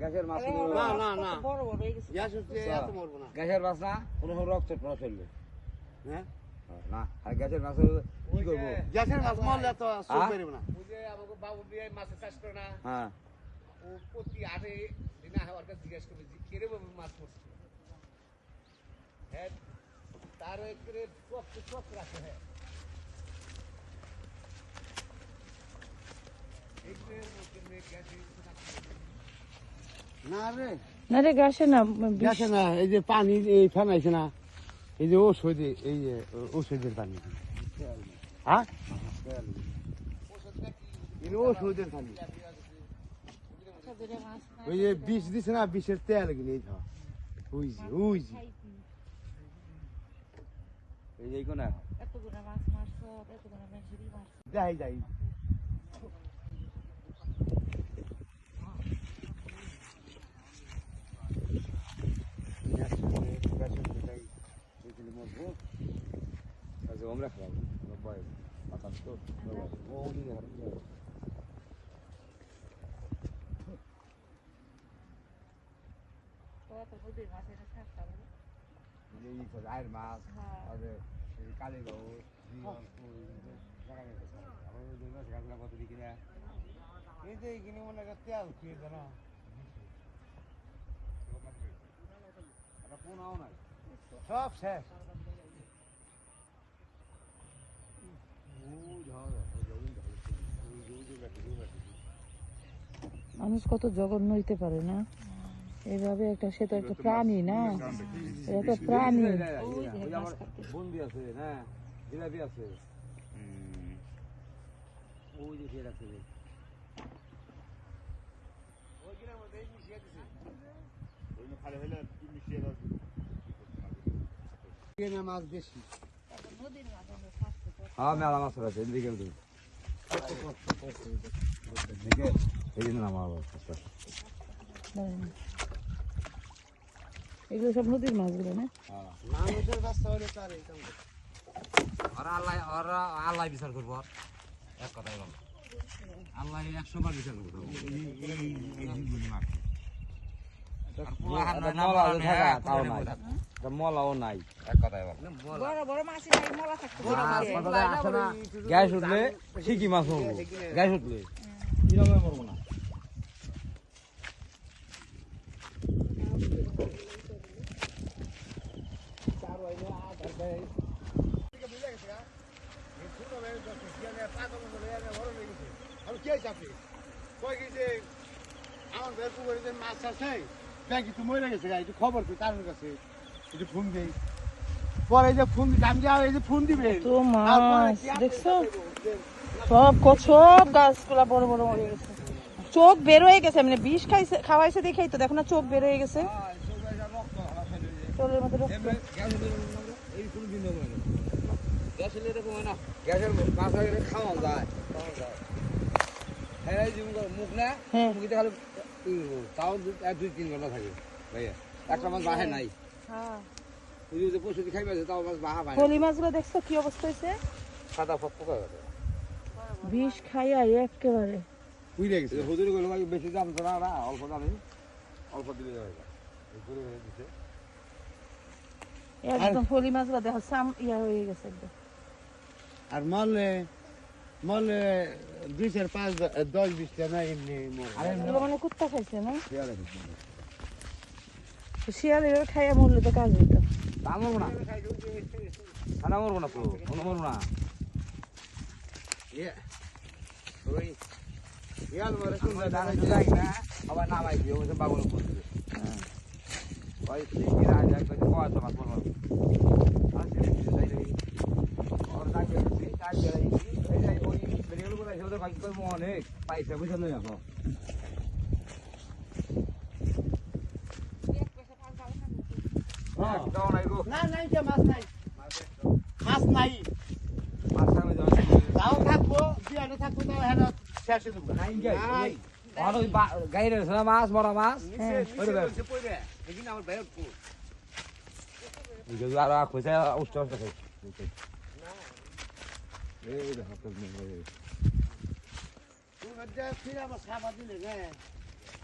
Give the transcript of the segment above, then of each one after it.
গ্যাসের মাছ না না না। বড় বড় হয়ে গেছে। গ্যাস হচ্ছে এত মরবো না। গ্যাসের মাছ না কোনো রক্ত পড়া চলবে। হ্যাঁ? না আর গ্যাসের মাছ কি করব? গ্যাসের মাছ মরলে তো চোখ হ্যাঁ? না। ওই যে আমাকে বাবু দিয়ে মাছের চাষ করে না। হ্যাঁ। ও প্রতি আটে দিনে হওয়ার কাছে জিজ্ঞেস করবে যে মাছ পড়ছে হ্যাঁ তার করে চোখ রাখে হ্যাঁ। না রে। না রে গ্যাসে না গ্যাসে না এই যে পানি এই ফেনাইছে না এই যে ওষুধ এই যে ওষুধের পানি। হ্যাঁ? এই ওষুধের পানি। ওই যে বিষ দিছে না বিষের তেল কিনে এই খাওয়া ওই যে ওই যে। এই যে এই কোনা এতগুলো মাছ মারছো এতগুলো মেঘেরি মারছো যাই যাই। আচ্ছা আমরা খাব বাই বাতাস তো ও দিকে হাঁটতে তো হবে মানে এই তো আয়ের মাছ হ্যাঁ আর এই কালী গাও কত কর খেয়ে না এটা পোনাও নাই সব শেষ। মানুষ কত জঘন্য হইতে পারে না? এইভাবে একটা সে তো একটা প্রাণী না? এটা তো প্রাণী। বন্দি আছে না জিলাপি আছে। ওই যে মাছ বেশি হ্যাঁ মেলা মাছ আছে এদিকে দেখে দেখে এই জন্য আমার আচ্ছা হ্যাঁ। এগুলো সব নদীর মাছগুলো না মানুষের বাচ্চা হলে তার এই ওরা আল্লাহ ওরা আল্লাহ বিচার করব এক কথাই বল আল্লাহ একশো বার বিচার করব মলাও নাই এক কথাই বল। বড় বড় মাছ মলা থাকতে গ্যাস উঠলে ঠিকই মাছ হব গ্যাস উঠলে। কীরকম মরবো না? আমি কে চাপি? কই গেছে আমার বের পুকুরে যে মাছ আছে ব্যাংকে তো মরে গেছে একটু খবর তুই তার কাছে? একটু ফোন দেই। পরে যে ফোন দিতে আমি যাও এই যে ফোন দিবে তো মাছ দেখছ? সব সব গাছগুলা বড় বড় হয়ে গেছে। চোখ বের হয়ে গেছে মানে বিষ খাইছে খাওয়াইছে দেখেই তো দেখো না চোখ বের হয়ে গেছে। চোখের মধ্যে রক্ত। এই কোনো দিন দেবো না গ্যাস এরকম হয় না গ্যাসের মাছ আগে খাওয়া যায় খাওয়া যায় হ্যাঁ মুখ- মুখ না হ্যাঁ। মুখিতে খালি তাও দুই তিন ঘণ্টা থাকে ভাইয়া। একটা মাছ বাহে নাই। হ্যাঁ। ওই যে পশু দিয়ে খাইবে তাও মাছ বাহা পায় না। মাছগুলো দেখছ কি অবস্থা হয়েছে? সাদা ফক ফক বিষ খাইয়া একেবারে। বুঝে গেছে। এই হুজুরি গুলো ভাই বেশি দাম তো না না অল্প দামে অল্প দিলে যাবে এই করে দিছে একদম ফলি মাছগুলো দেখো সাম ইয়া হয়ে গেছে একদম। আর মলে মলে দুই চার পাঁচ দশ বিশটা না এমনি আরে মানে কুত্তা খাইছে না শিয়ালে শিয়াল এভাবে খাইয়া মরলে তো কাজ হইতো মরবো না ঠান্ডা মরবো না তো কোনো মরবো না ইয়াল মরে আমরা দাঁড়াই যাই না আবার নামাই দিও ওই বাবুল করতে ওই ঠিকই না যায় কই কোয়া তো মাছ পড়ব আর সে যাই রে ওর কাছে সেই কাজ করে এই যে ওই ওদের কাজ করব অনেক। পাইছে বুঝছ না এখন। নাই গো। না নাই যে মাছ নাই। মাছ নাই। তাও থাকব বিয়ানে থাকব তাও হেন শেষে দেবো নাই গে আর ওই গাইরে মাছ মরা মাছ। হ্যাঁ আর খুঁজে উষ্ঠ উষ্ঠ খাই এই দেখো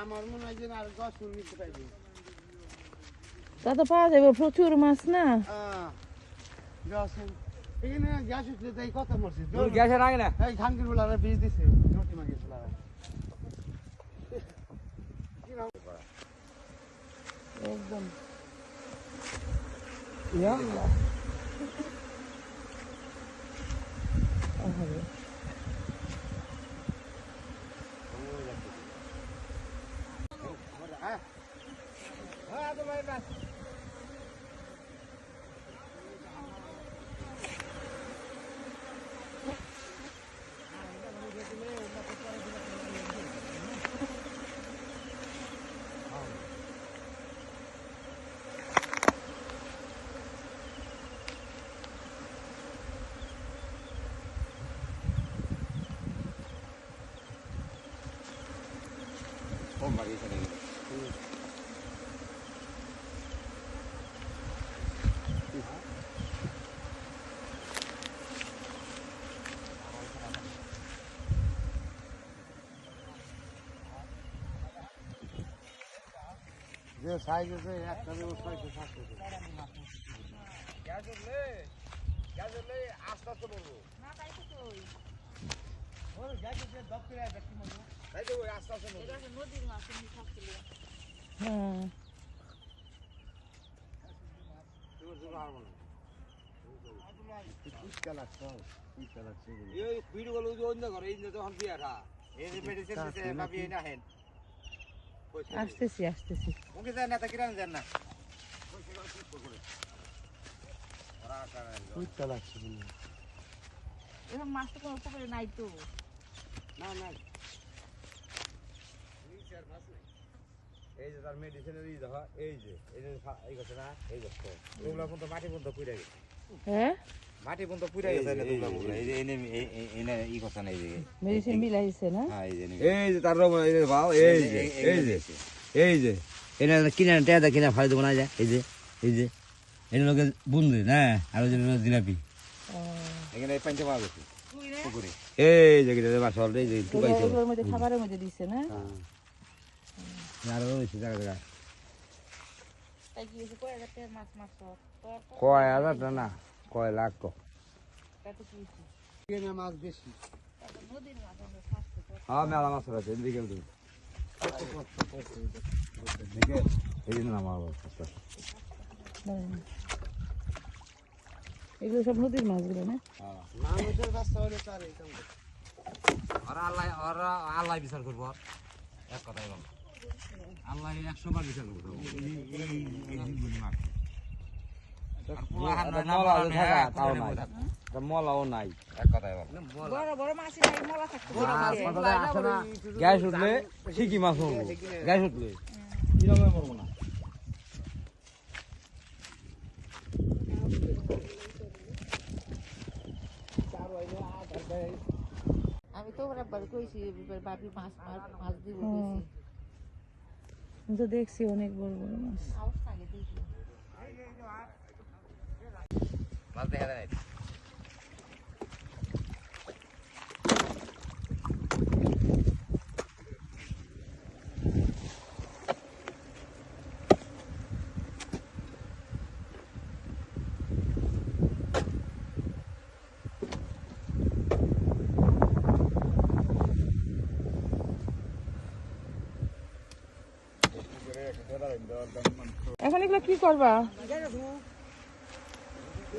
আমার মনে হয় আর দশ নিতে পাইবে তা তো পাওয়া যাবে প্রচুর মাছ না? আহ, দশ মিনিট এখানে গ্যাস উঠলে তাই কথা মরছে তোর গ্যাসের আগে না এই ধানকির গুলারা বীজ দিছে রুটি মাগি গুলারা একদম আহারে। হ্যাঁ তো ভাই বাস ও মারি এখানে সাইজ আছে একটা দেবো ছয়শো সাতশো আস্তে আস্তে বলব এই ভিডিও গুলো অন্য করে এই যে তখন দিয়ে রাখা এই এই না হেন। আসতেছি আসতেছি। মুখে যায় না তা কিরাম যান না? তিরিশটা লাগছে হয়। এরকম মাছ তো কোনো পুকুরে নাই তো। না না এই যে তার মেডিসিনের এই দেখো এই যে এই যে এই গেছে না এই গেছে। ওগুলা মাটি পর্যন্ত পুড়ে গেছে। হ্যাঁ? মাটি পর্যন্ত পুড়ে গেছে না তোমরা বললে এই যে এনে এনে ই কথা নাই যে। মেডিসিন বিলাইছে না? হ্যাঁ এই যে এই যে তার রব এই যে ভাও এই যে এই যে এই যে। এনে কিনা টেদা কিনা ফাইদো বানা যায় এই যে এই যে। এনে লোকে বুনদে না আর ওই যে জিলাপি। এখানে পাঞ্চে পাওয়া গেছে পুকুরে। এই যে কিনা বাসল এই যে টুকাইছে। এগুলোর মধ্যে খাবারের মধ্যে দিছে না? আর রয়েছে জায়গা জায়গা। তাই কি কয় হাজার টাকার মাছ মাছ কয় হাজার না? কয় লাখ তো কি মাছ বেশি নদীর মাছ হ্যাঁ মেলা মাছ আছে বিকেল দিন দেখে এই জন্য এগুলো সব নদীর মাছগুলো না মানুষের রাস্তা হলে তার এই কাম করতে। ওরা আল্লাহ ওরা আল্লাহ বিচার করব এক কথাই বল আল্লাহ একশো বার বিচার করব মলাও নাই এক কথাই বল বড় বড় মাছ নাই মলা থাকতে আসে না গ্যাস উঠলে ঠিকই মাছ হব গ্যাস উঠলে কীরকম করব না আমি তো ওরা বার কইছি এবার বাপি মাছ মার- মাছ দিব কইছি আমি তো দেখছি অনেক বড় বড় মাছ মাছ দেখা যায় এখন এগুলো কি করবা?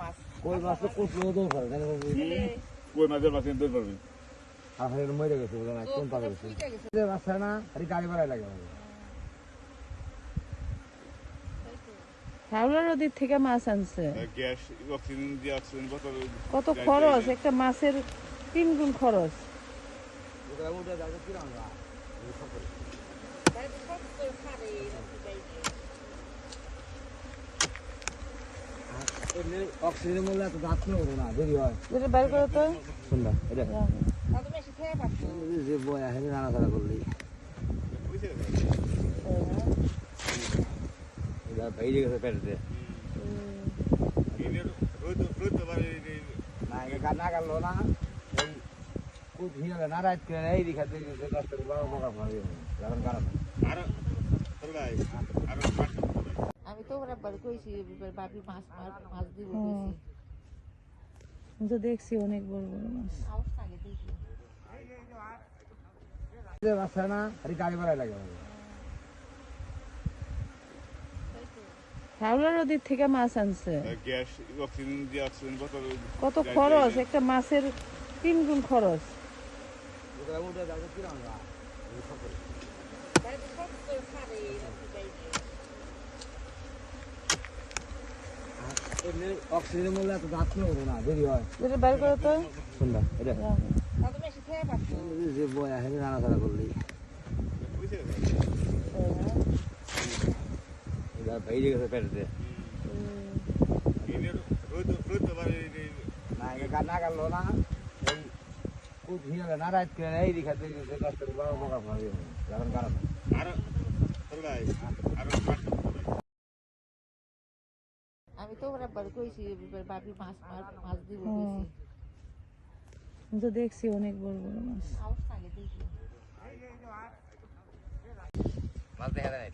মাছ। কই মাছ তো কুচলো তো কই মাছের মাছ পারবি মরে গেছে না কোন পাবে গেছে। আছে না আরে গাড়ি ভাড়া লাগে হাওড়া নদীর থেকে মাছ আনছে। গ্যাস অক্সিজেন দিয়ে অক্সিজেন বোতল কত খরচ? একটা মাছের তিন গুণ খরচ। ওটা না অক্সিজেনের মূল্য এত দাঁত নেব না দেরি হয় যেটা বের করে তো শুনবা এটা যে বয়া হেনে নাড়াচাড়া করলি এটা ভেজে গেছে পেটেতে না এটা গেল না এই কুচ হিয়ালে না রাত করে এই দিকে দিয়ে দিতে দশ থেকে বারো টাকা পাবে এখন কারণ আরও আরও আমি তো ওরা বাড়ি কইছি এবার ভাবি মাছ মাছ দিব কইছি তো দেখছি অনেক বড় বড় মাছ। সাহস থাকে না আর গাড়ি ভাড়া লাগে হাওড়া নদীর থেকে মাছ আনছে। বোতল কত খরচ? একটা মাছের তিন গুণ খরচ ওটা উঠে যাবে কিরম না এমনি অক্সিজেনের মূল্য এত দাঁত না দেরি হয়। যেটা বের করে তো। শুনবা এটা। যে বয়া হেনে নাড়াচাড়া করলি। এটা ভেজে গেছে পেটেতে না না গেল না। এই কুচ না রাত করে এই দিকে দিয়ে টাকা এখন কারণ আরও আরও ওরা বাড়ি কইছি এবার ভাবি মাছ মার- মাছ দিব হুম। কইছি আমি তো দেখছি অনেক বড় বড় মাছ সাহস থাকে দেখি মাছ দেখা যায়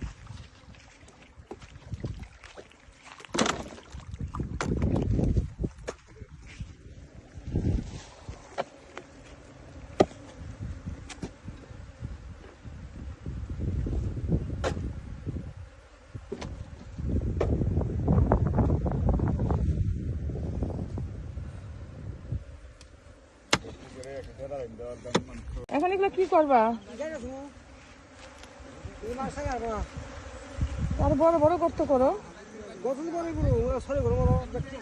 এখন এগুলো কি করবা? আর বড় বড় করতে করো। গুলো সরে দেখছি